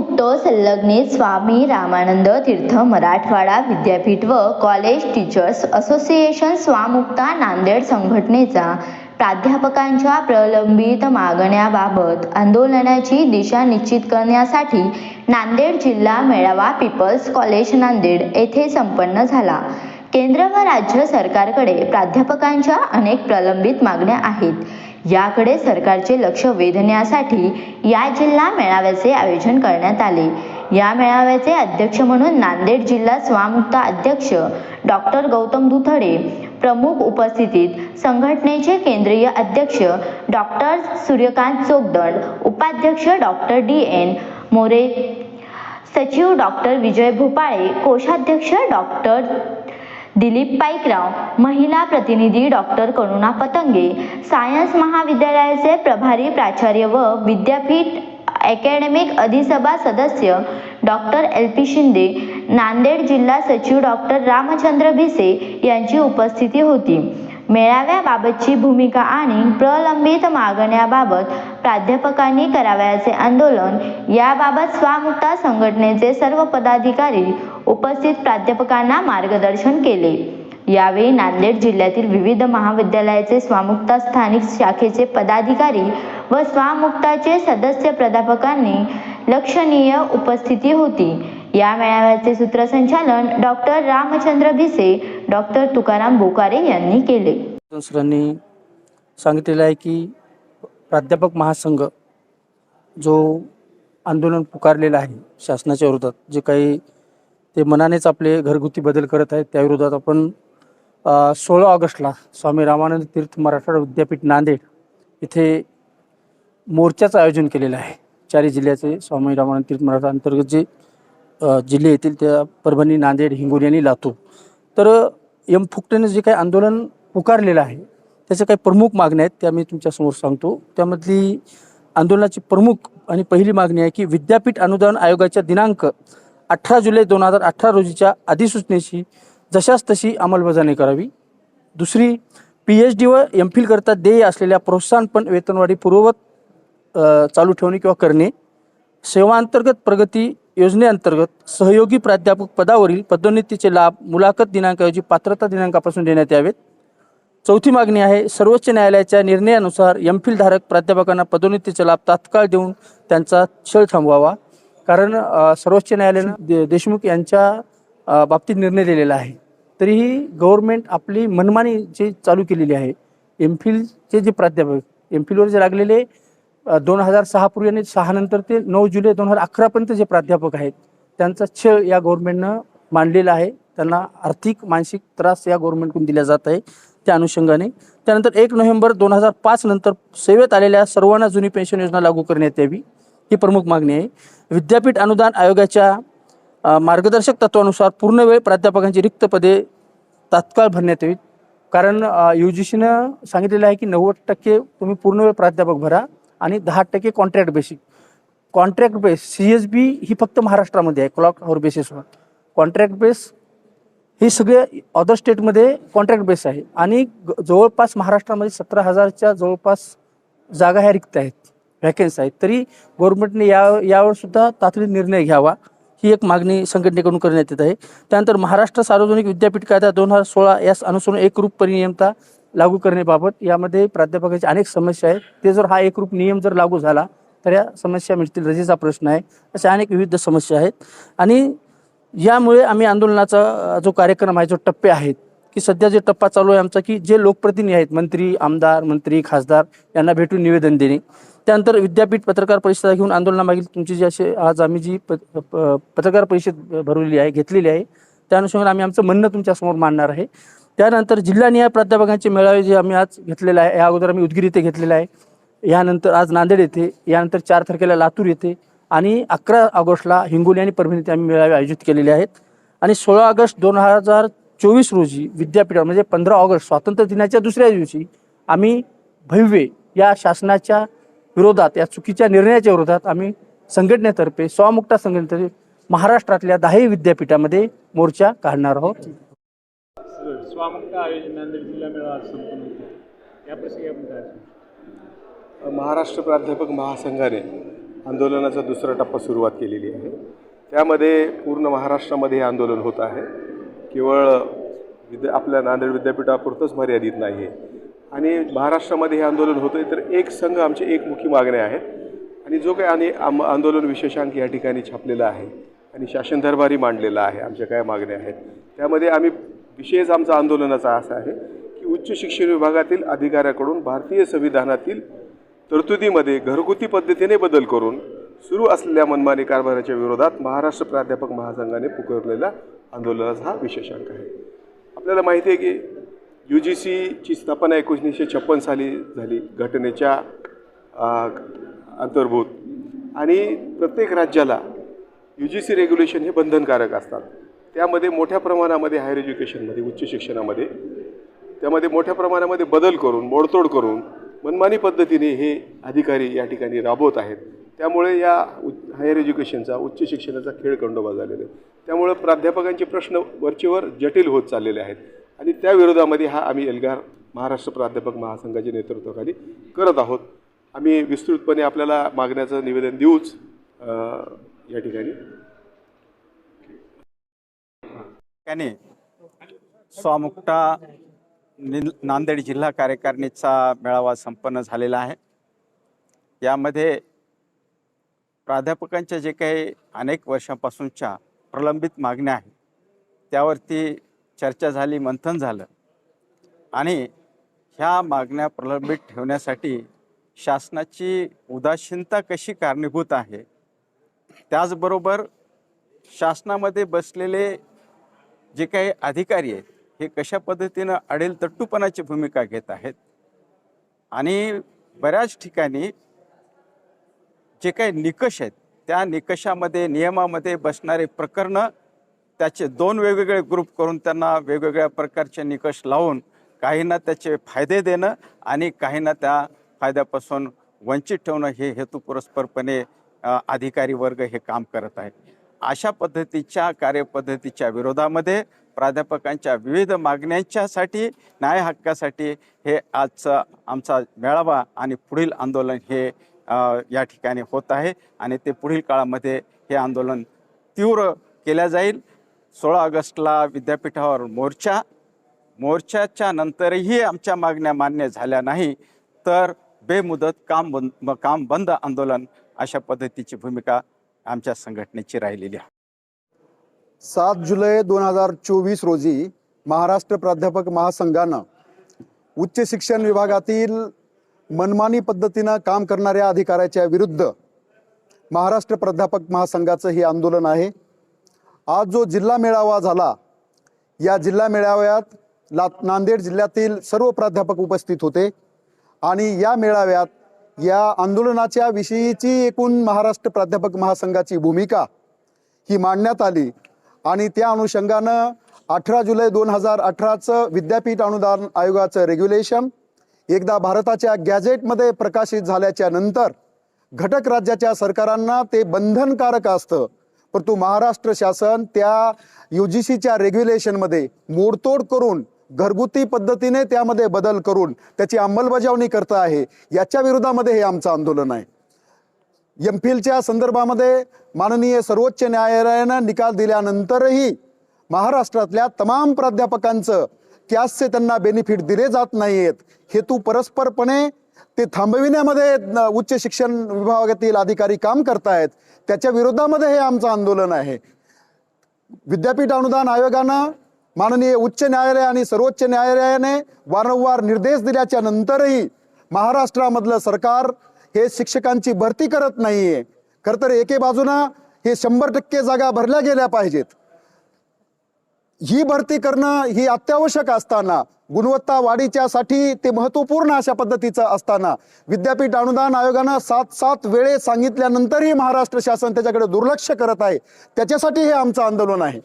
मुक्त संलग्नित स्वामी रामानंद तीर्थ मराठवाडा विद्यापीठ व college teachers association Swamukta Nanded संघटनेचा प्राध्यापकांच्या प्रलंबित मागण्याबाबत आंदोलनाची दिशा निश्चित करण्यासाठी नांदेड जिल्हा मेळावा पीपल्स कॉलेज नांदेड येथे संपन्न झाला. केंद्र व राज्य सरकारकडे प्राध्यापकांच्या अनेक प्रलंबित मागण्या आहेत. याकडे सरकारचे लक्ष वेधण्यासाठी या जिल्हा मेळाव्याचे आयोजन करण्यात आले. या मेळाव्याचे अध्यक्ष म्हणून नांदेड जिल्हा स्वामुक्त अध्यक्ष डॉक्टर गौतम दुथडे प्रमुख उपस्थितीत संघटनेचे केंद्रीय अध्यक्ष डॉक्टर सूर्यकांत चोगदंड उपाध्यक्ष डॉक्टर डी एन मोरे सचिव डॉक्टर विजय भोपाळे कोषाध्यक्ष डॉक्टर दिलीप पाईकराव महिला प्रतिनिधी डॉक्टर करुणा पतंगे सायन्स महाविद्यालयाचे प्रभारी प्राचार्य व विद्यापीठ अकॅडमिक अधिसभा सदस्य doctor L P Shinde Nanded जिल्हा सचिव डॉक्टर रामचंद्र भिसे यांची उपस्थिती होती. मेळाव्याबाबतची भूमिका आणि प्रलंबित मागण्याबाबत प्राध्यापकांनी करावयाचे आंदोलन. याबाबत स्वामुक्ता संघटनेचे सर्व पदाधिकारी उपस्थित प्राध्यापकांना मार्गदर्शन केले. यावेळी नांदेड जिल्ह्यातील विविध महाविद्यालयाचे स्वामुक्ता स्थानिक शाखेचे पदाधिकारी व स्वामुक्ताचे सदस्य प्राध्यापकांनी लक्षणीय उपस्थिती होती. या मेळाव्याचे सूत्रसंचालन डॉक्टर रामचंद्र भिसे डॉक्टर तुकाराम बोकारे यांनी केले. सरांनी सांगितलेलं आहे की प्राध्यापक महासंघ जो आंदोलन पुकारलेलं आहे शासनाच्या विरोधात जे काही ते मनानेच आपले घरगुती बदल करत आहेत त्याविरोधात आपण सोळा ऑगस्टला स्वामी रामानंद तीर्थ मराठवाडा विद्यापीठ नांदेड इथे मोर्चाचं आयोजन केलेलं आहे. चारही जिल्ह्याचे स्वामी रामानंद तीर्थ मराठा अंतर्गत जे जिल्हे येतील त्या परभणी नांदेड हिंगोली आणि लातूर. तर एम फुकटेने जे काही आंदोलन पुकारलेलं आहे त्याच्या काही प्रमुख मागण्या आहेत त्या मी तुमच्यासमोर सांगतो. त्यामधली आंदोलनाची प्रमुख आणि पहिली मागणी आहे की विद्यापीठ अनुदान आयोगाच्या दिनांक अठरा जुलै दोन हजार अठरा रोजीच्या अधिसूचनेची जशास तशी अंमलबजावणी करावी. दुसरी पी एच डी व एम फिल करता देय असलेल्या प्रोत्साहनपण वेतनवाढी पूर्ववत चालू ठेवणे किंवा करणे. सेवांतर्गत प्रगती योजनेअंतर्गत सहयोगी प्राध्यापक पदावरील पदोन्नतीचे लाभ मुलाखत दिनांकाऐवजी पात्रता दिनांकापासून देण्यात यावेत. चौथी मागणी आहे सर्वोच्च न्यायालयाच्या निर्णयानुसार एम फिल धारक प्राध्यापकांना पदोन्नतीचा लाभ तात्काळ देऊन त्यांचा छळ थांबवावा. कारण सर्वोच्च न्यायालयानं दे देशमुख यांच्या बाबतीत निर्णय दिलेला आहे. तरीही गव्हर्नमेंट आपली मनमानी जी चालू केलेली आहे एम फिलचे जे प्राध्यापक एम फिलवर जे लागलेले दोन हजार सहा पूर्वी आणि सहा नंतर ते नऊ जुलै दोन हजार अकरापर्यंत जे प्राध्यापक आहेत त्यांचा छळ या गव्हर्नमेंटनं मांडलेला आहे. त्यांना आर्थिक मानसिक त्रास या गव्हर्नमेंटकडून दिला जात आहे. त्या अनुषंगाने. त्यानंतर एक नोव्हेंबर दोन हजार पाच नंतर सेवेत आलेल्या सर्वांना जुनी पेन्शन योजना लागू करण्यात यावी ही प्रमुख मागणी आहे. विद्यापीठ अनुदान आयोगाच्या मार्गदर्शक तत्वानुसार पूर्ण वेळ प्राध्यापकांची रिक्त पदे तात्काळ भरण्यात यावीत. कारण यू जी सीनं सांगितलेलं आहे की नव्वद टक्के तुम्ही पूर्ण वेळ प्राध्यापक भरा आणि दहा टक्के contract basic. Contract base C S B ही फक्त महाराष्ट्रामध्ये आहे क्लॉक हावर बेसिसवर. कॉन्ट्रॅक्ट बेस हे सगळे अदर स्टेटमध्ये कॉन्ट्रॅक्ट बेस आहे. आणि ग- जवळपास महाराष्ट्रामध्ये सतरा हजारच्या जवळपास जागा ह्या रिक्त आहेत व्हॅकन्सी आहेत. तरी गव्हर्नमेंटने या यावर सुद्धा तातडीने निर्णय घ्यावा ही एक मागणी संघटनेकडून करण्यात येत आहे. त्यानंतर महाराष्ट्र सार्वजनिक विद्यापीठ कायदा दोन हजार सोळा यास अनुसरून एकरूप परिनियमता लागू करण्याबाबत यामध्ये प्राध्यापकाची अनेक समस्या आहेत. ते जर हा एकरूप नियम जर लागू झाला तर या समस्या मिळतील रजेचा प्रश्न आहे अशा अनेक विविध समस्या आहेत. आणि यामुळे आम्ही आंदोलनाचा जो कार्यक्रम आहे जो टप्पे आहेत की सध्या जे टप्पा चालू आहे आमचा की जे लोकप्रतिनिधी आहेत मंत्री आमदार मंत्री खासदार यांना भेटून निवेदन देणे. त्यानंतर विद्यापीठ पत्रकार परिषदा घेऊन आंदोलनामागील तुमची जी असे आज आम्ही जी प- प- पत्रकार परिषद भरवलेली आहे घेतलेली आहे त्या अनुषंगाने आम्ही आमचं म्हणणं तुमच्यासमोर मांडणार आहे. त्यानंतर जिल्हानिहाय प्राध्यापकांचे मेळावे जे आम्ही आज घेतलेला आहे या अगोदर आम्ही उदगीर येथे घेतलेला आहे. यानंतर आज नांदेड येथे यानंतर चार तारखेला लातूर येथे आणि अकरा ऑगस्टला हिंगोली आणि परभणी येथे आम्ही मेळावे आयोजित केलेले आहेत. आणि सोळा ऑगस्ट दोन हजार चोवीस रोजी विद्यापीठावर म्हणजे पंधरा ऑगस्ट स्वातंत्र्य दिनाच्या दुसऱ्या दिवशी आम्ही भव्य या शासनाच्या विरोधात या चुकीच्या निर्णयाच्या विरोधात आम्ही संघटनेतर्फे स्वमुक्ता संघटनेतर्फे महाराष्ट्रातल्या दहाही विद्यापीठामध्ये मोर्चा काढणार आहोत? महाराष्ट्र प्राध्यापक महासंघाने आंदोलनाचा दुसरा टप्पा सुरुवात केलेली आहे. त्यामध्ये पूर्ण महाराष्ट्रामध्ये हे आंदोलन होत आहे. केवळ विद्या आपल्या नांदेड विद्यापीठापुरतंच मर्यादित नाही आहे आणि महाराष्ट्रामध्ये हे आंदोलन होतं आहे तर एक संघ आमचे एकमुखी मागण्या आहेत. आणि जो काही आणि आम आंदोलन विशेषांक या ठिकाणी छापलेला आहे आणि शासन दरबारी मांडलेला आहे आमच्या काय मागण्या आहेत. त्यामध्ये आम्ही विशेष आमचा आंदोलनाचा असा आहे की उच्च शिक्षण विभागातील अधिकाऱ्याकडून भारतीय संविधानातील तरतुदीमध्ये घरगुती पद्धतीने बदल करून सुरू असलेल्या मनमानी कारभाराच्या विरोधात महाराष्ट्र प्राध्यापक महासंघाने पुकारलेला आंदोलनाचा हा विशेषांक आहे. आपल्याला माहिती आहे की यू जी सीची स्थापना एकोणीसशे छप्पन साली झाली. घटनेच्या अंतर्भूत. आणि प्रत्येक राज्याला यू जी सी रेग्युलेशन हे बंधनकारक असतात. त्यामध्ये मोठ्या प्रमाणामध्ये हायर एज्युकेशनमध्ये उच्च शिक्षणामध्ये त्यामध्ये मोठ्या प्रमाणामध्ये बदल करून मोडतोड करून मनमानी पद्धतीने हे अधिकारी या ठिकाणी राबवत आहेत. त्यामुळे या उ हायर एज्युकेशनचा उच्च शिक्षणाचा खेळ खंडोबा झालेला आहे. त्यामुळे प्राध्यापकांचे प्रश्न वरचेवर जटिल होत चाललेले आहेत. आणि त्या विरोधामध्ये हा आम्ही एल्गार महाराष्ट्र प्राध्यापक महासंघाच्या नेतृत्वाखाली करत आहोत. आम्ही विस्तृतपणे आपल्याला मागण्याचं निवेदन देऊच या ठिकाणी. त्याने स्वामुक्ता नांदेड जिल्हा कार्यकारिणीचा मेळावा संपन्न झालेला आहे. यामध्ये प्राध्यापकांच्या जे काही अनेक वर्षांपासूनच्या प्रलंबित मागण्या आहेत त्यावरती चर्चा झाली मंथन झालं आणि ह्या मागण्या प्रलंबित ठेवण्यासाठी शासनाची उदासीनता कशी कारणीभूत आहे त्याचबरोबर शासनामध्ये बसलेले जे काही अधिकारी आहेत हे कशा पद्धतीनं अडेल तट्टूपणाची भूमिका घेत आहेत? आणि बऱ्याच ठिकाणी जे काही निकष आहेत त्या निकषामध्ये नियमामध्ये बसणारे प्रकरणं त्याचे दोन वेगवेगळे ग्रुप करून त्यांना वेगवेगळ्या प्रकारचे निकष लावून काहींना त्याचे फायदे देणं आणि काहींना त्या फायद्यापासून वंचित ठेवणं हे हेतुपुरस्परपणे अधिकारी वर्ग हे काम करत आहे अशा पद्धतीच्या कार्यपद्धतीच्या विरोधामध्ये प्राध्यापकांच्या विविध मागण्यांच्यासाठी न्याय हक्कासाठी हे आजचा आमचा मेळावा आणि पुढील आंदोलन हे या ठिकाणी होत आहे आणि ते पुढील काळामध्ये हे आंदोलन तीव्र केल्या जाईल. सोळा ऑगस्टला विद्यापीठावर मोर्चा मोर्चाच्या नंतरही आमच्या मागण्या मान्य झाल्या नाही तर बेमुदत काम बंद म- काम बंद आंदोलन अशा पद्धतीची भूमिका आमच्या संघटनेची राहिलेली आहे. सात जुलै दोन हजार चोवीस रोजी महाराष्ट्र प्राध्यापक महासंघानं उच्च शिक्षण विभागातील मनमानी पद्धतीनं काम करणाऱ्या अधिकाऱ्याच्या विरुद्ध महाराष्ट्र प्राध्यापक महासंघाचं हे आंदोलन आहे. आज जो जिल्हा मेळावा झाला या जिल्हा मेळाव्यात ला नांदेड जिल्ह्यातील सर्व प्राध्यापक उपस्थित होते आणि या मेळाव्यात या आंदोलनाच्या विषयीची एकूण महाराष्ट्र प्राध्यापक महासंघाची भूमिका ही मांडण्यात आली. आणि त्या अनुषंगानं अठरा जुलै दोन हजार अठराचं विद्यापीठ अनुदान आयोगाचं रेग्युलेशन एकदा भारताच्या गॅझेटमध्ये प्रकाशित झाल्याच्यानंतर घटक राज्याच्या सरकारांना ते बंधनकारक असतं. परंतु महाराष्ट्र शासन त्या यू जी सीच्या रेग्युलेशनमध्ये मोडतोड करून घरगुती पद्धतीने त्यामध्ये बदल करून त्याची अंमलबजावणी करत आहे याच्या विरोधामध्ये हे आमचं आंदोलन आहे. एम फिलच्या संदर्भामध्ये माननीय सर्वोच्च न्यायालयानं निकाल दिल्यानंतरही महाराष्ट्रातल्या तमाम प्राध्यापकांचं कॅसचे त्यांना बेनिफिट दिले जात नाही आहेत हेतू परस्परपणे ते थांबविण्यामध्ये उच्च शिक्षण विभागातील अधिकारी काम करतायत. त्याच्या विरोधामध्ये हे आमचं आंदोलन आहे. विद्यापीठ अनुदान आयोगानं माननीय उच्च न्यायालय आणि सर्वोच्च न्यायालयाने वारंवार निर्देश दिल्याच्या नंतरही महाराष्ट्रामधलं सरकार हे शिक्षकांची भरती करत नाहीये. खरं तर एके बाजूनं हे शंभर टक्के जागा भरल्या गेल्या पाहिजेत. ही भरती करणं ही अत्यावश्यक असताना गुणवत्ता वाढीच्यासाठी ते महत्त्वपूर्ण अशा पद्धतीचं असताना विद्यापीठ अनुदान आयोगानं सात सात वेळे सांगितल्यानंतरही महाराष्ट्र शासन त्याच्याकडे दुर्लक्ष करत आहे. त्याच्यासाठी हे आमचं आंदोलन आहे.